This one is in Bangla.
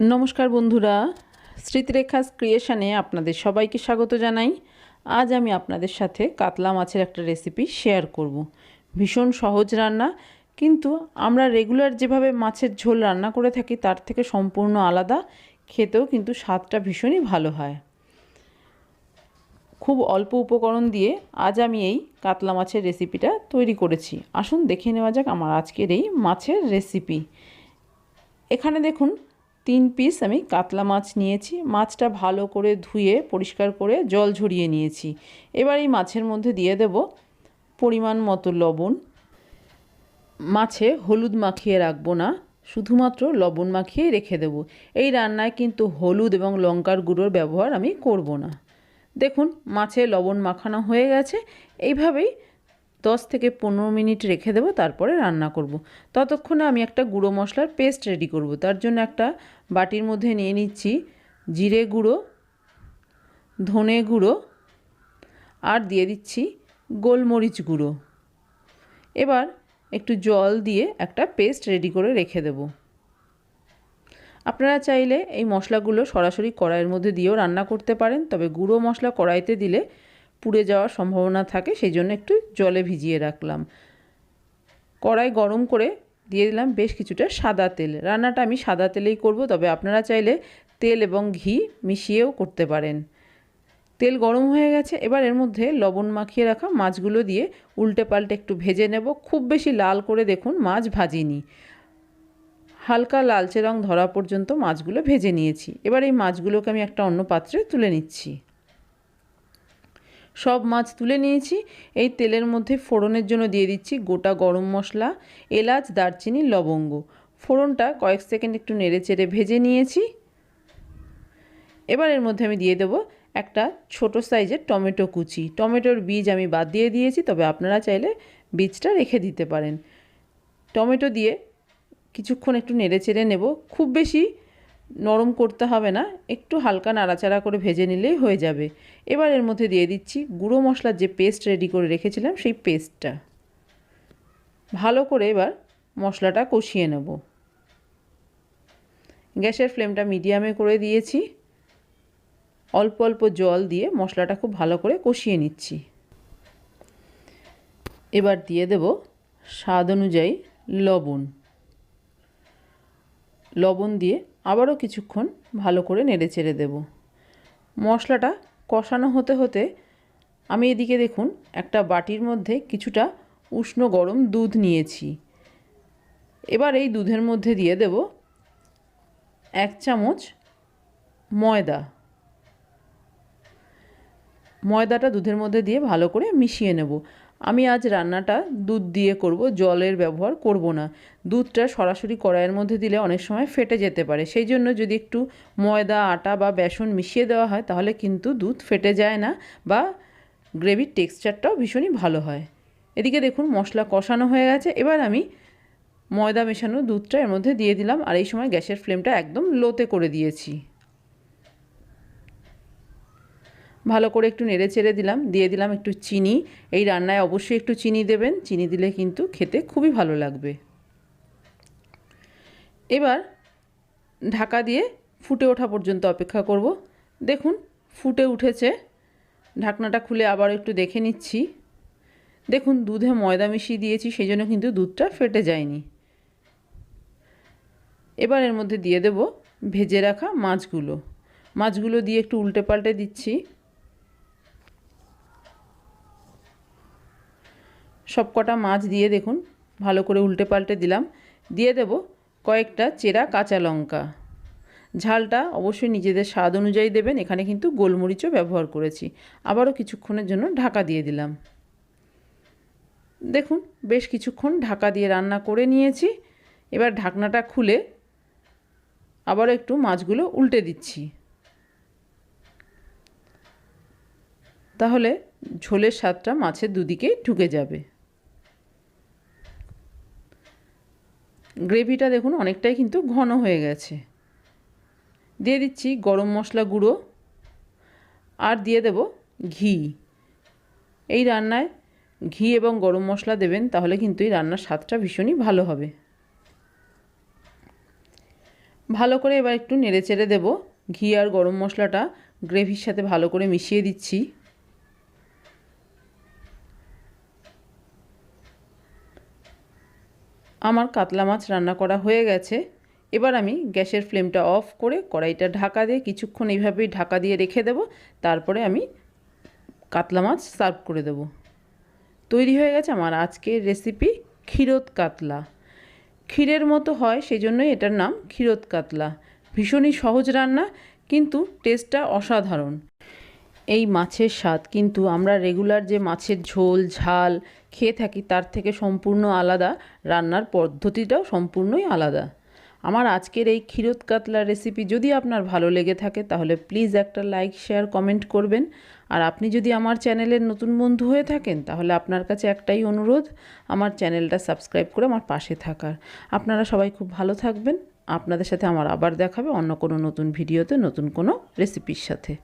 নমস্কার বন্ধুরা স্মৃতিরেখা ক্রিয়েশানে আপনাদের সবাইকে স্বাগত জানাই। আজ আমি আপনাদের সাথে কাতলা মাছের একটা রেসিপি শেয়ার করব। ভীষণ সহজ রান্না, কিন্তু আমরা রেগুলার যেভাবে মাছের ঝোল রান্না করে থাকি, তার থেকে সম্পূর্ণ আলাদা। খেতেও কিন্তু স্বাদটা ভীষণই ভালো হয়। খুব অল্প উপকরণ দিয়ে আজ আমি এই কাতলা মাছের রেসিপিটা তৈরি করেছি। আসুন দেখে নেওয়া যাক আমার আজকের এই মাছের রেসিপি। এখানে দেখুন তিন পিস আমি কাতলা মাছ নিয়েছি। মাছটা ভালো করে ধুয়ে, পরিষ্কার করে জল ঝরিয়ে নিয়েছি। এবার এই মাছের মধ্যে দিয়ে দেব পরিমাণ মতো লবণ। মাছে হলুদ মাখিয়ে রাখব না, শুধুমাত্র লবণ মাখিয়ে রেখে দেব। এই রান্নায় কিন্তু হলুদ এবং লঙ্কার গুঁড়োর ব্যবহার আমি করব না। দেখুন, মাছে লবণ মাখানো হয়ে গেছে। এইভাবেই দশ থেকে পনেরো মিনিট রেখে দেবো, তারপরে রান্না করব। ততক্ষণে আমি একটা গুঁড়ো মশলার পেস্ট রেডি করব। তার জন্য একটা বাটির মধ্যে নিয়ে নিচ্ছি জিরে গুঁড়ো, ধনে গুঁড়ো আর দিয়ে দিচ্ছি গোলমরিচ গুঁড়ো এবার একটু জল দিয়ে একটা পেস্ট রেডি করে রেখে দেব আপনারা চাইলে এই মশলাগুলো সরাসরি কড়াইয়ের মধ্যে দিয়েও রান্না করতে পারেন, তবে গুঁড়ো মশলা কড়াইতে দিলে পুড়ে যাওয়ার সম্ভাবনা থাকে, সেই জন্য একটু জলে ভিজিয়ে রাখলাম। কড়াই গরম করে দিয়ে দিলাম বেশ কিছুটা সাদা তেল। রান্নাটা আমি সাদা তেলেই করব, তবে আপনারা চাইলে তেল এবং ঘি মিশিয়েও করতে পারেন। তেল গরম হয়ে গেছে, এবার এর মধ্যে লবণ মাখিয়ে রাখা মাছগুলো দিয়ে উল্টে পাল্টে একটু ভেজে নেব। খুব বেশি লাল করে দেখুন, মাছ ভাজিনি। হালকা লালচে রং ধরা পর্যন্ত মাছগুলো ভেজে নিয়েছি। এবার এই মাছগুলোকে আমি একটা অন্য পাত্রে তুলে নিচ্ছি। সব মাছ তুলে নিয়েছি। এই তেলের মধ্যে ফোড়নের জন্য দিয়ে দিচ্ছি গোটা গরম মশলা, এলাচ, দারচিনি, লবঙ্গ। ফোড়নটা কয়েক সেকেন্ড একটু নেড়ে চেড়ে ভেজে নিয়েছি। এবার এর মধ্যে আমি দিয়ে দেবো একটা ছোট সাইজের টমেটো কুচি। টমেটোর বীজ আমি বাদ দিয়ে দিয়েছি, তবে আপনারা চাইলে বীজটা রেখে দিতে পারেন। টমেটো দিয়ে কিছুক্ষণ একটু নেড়ে চেড়ে নেব। খুব বেশি নরম করতে হবে না, একটু হালকা নাড়াচাড়া করে ভেজে নিলেই হয়ে যাবে। এবার এর মধ্যে দিয়ে দিচ্ছি গুঁড়ো মশলার যে পেস্ট রেডি করে রেখেছিলাম সেই পেস্টটা ভালো করে এবার মশলাটা কষিয়ে নেব। গ্যাসের ফ্লেমটা মিডিয়ামে করে দিয়েছি। অল্প অল্প জল দিয়ে মশলাটা খুব ভালো করে কষিয়ে নিচ্ছি। এবার দিয়ে দেব স্বাদ অনুযায়ী লবণ। লবণ দিয়ে আবারও কিছুক্ষণ ভালো করে নেড়ে চেড়ে দেব। মশলাটা কষানো হতে হতে আমি এদিকে দেখুন, একটা বাটির মধ্যে কিছুটা উষ্ণ গরম দুধ নিয়েছি। এবার এই দুধের মধ্যে দিয়ে দেব এক চামচ ময়দা। ময়দাটা দুধের মধ্যে দিয়ে ভালো করে মিশিয়ে নেব। আমি আজ রান্নাটা দুধ দিয়ে করব, জলের ব্যবহার করব না। দুধটা সরাসরি কড়াইয়ের মধ্যে দিলে অনেক সময় ফেটে যেতে পারে। সেই জন্য যদি একটু ময়দা, আটা বা বেসন মিশিয়ে দেওয়া হয়, তাহলে কিন্তু দুধ ফেটে যায় না বা গ্রেভির টেক্সচারটাও ভীষণই ভালো হয়। এদিকে দেখুন, মশলা কষানো হয়ে গেছে। এবার আমি ময়দা মেশানো দুধটা এর মধ্যে দিয়ে দিলাম। আর এই সময় গ্যাসের ফ্লেমটা একদম লোতে করে দিয়েছি। ভালো করে একটু নেড়ে চেড়ে দিলাম, দিয়ে দিলাম একটু চিনি। এই রান্নায় অবশ্যই একটু চিনি দেবেন, চিনি দিলে কিন্তু খেতে খুবই ভালো লাগবে। এবার ঢাকা দিয়ে ফুটে ওঠা পর্যন্ত অপেক্ষা করব। দেখুন, ফুটে উঠেছে। ঢাকনাটা খুলে আবার একটু দেখে নিচ্ছি। দেখুন, দুধে ময়দা মিশিয়ে দিয়েছি সেই জন্য কিন্তু দুধটা ফেটে যায়নি। এবার এর মধ্যে দিয়ে দেব ভেজে রাখা মাছগুলো। মাছগুলো দিয়ে একটু উল্টে পাল্টে দিচ্ছি। সব কটা মাছ দিয়ে দেখুন, ভালো করে উল্টে পাল্টে দিলাম। দিয়ে দেব কয়েকটা চেরা কাঁচা লঙ্কা। ঝালটা অবশ্যই নিজেদের স্বাদ অনুযায়ী দেবেন, এখানে কিন্তু গোলমরিচও ব্যবহার করেছি। আবারও কিছুক্ষণের জন্য ঢাকা দিয়ে দিলাম। দেখুন, বেশ কিছুক্ষণ ঢাকা দিয়ে রান্না করে নিয়েছি। এবার ঢাকনাটা খুলে আবারও একটু মাছগুলো উল্টে দিচ্ছি। তাহলে ঝোলের স্বাদটা মাছের দুদিকেই ঢুকে যাবে। গ্রেভিটা দেখুন, অনেকটাই কিন্তু ঘন হয়ে গেছে। দিয়ে দিচ্ছি গরম মশলা গুঁড়ো আর দিয়ে দেব ঘি। এই রান্নায় ঘি এবং গরম মশলা দেবেন, তাহলে কিন্তু এই রান্নার স্বাদটা ভীষণই ভালো হবে। ভালো করে এবার একটু নেড়ে চেড়ে দেবো ঘি আর গরম মশলাটা, গ্রেভির সাথে ভালো করে মিশিয়ে দিচ্ছি। আমার কাতলা মাছ রান্না করা হয়ে গেছে। এবার আমি গ্যাসের ফ্লেমটা অফ করে কড়াইটা ঢাকা দিয়ে কিছুক্ষণ এইভাবেই ঢাকা দিয়ে রেখে দেব। তারপরে আমি কাতলা মাছ সার্ভ করে দেব। তৈরি হয়ে গেছে আমার আজকের রেসিপি ক্ষীরত কাতলা। ক্ষীরের মতো হয় সেই জন্যই এটার নাম ক্ষীরত কাতলা। ভীষণই সহজ রান্না, কিন্তু টেস্টটা অসাধারণ। এই মাছের স্বাদ, কিন্তু আমরা রেগুলার যে মাছের ঝোল, ঝাল খেয়ে থাকি, তার থেকে সম্পূর্ণ আলাদা। রান্নার পদ্ধতিটাও সম্পূর্ণই আলাদা। আমার আজকের এই ক্ষীরোদ কাতলা রেসিপি যদি আপনার ভালো লেগে থাকে, তাহলে প্লিজ একটা লাইক শেয়ার কমেন্ট করবেন। আর আপনি যদি আমার চ্যানেলের নতুন বন্ধু হয়ে থাকেন, তাহলে আপনার কাছে একটাই অনুরোধ, আমার চ্যানেলটা সাবস্ক্রাইব করে আমার পাশে থাকার। আপনারা সবাই খুব ভালো থাকবেন। আপনাদের সাথে আমার আবার দেখাবে অন্য কোনো নতুন ভিডিওতে নতুন কোনো রেসিপির সাথে।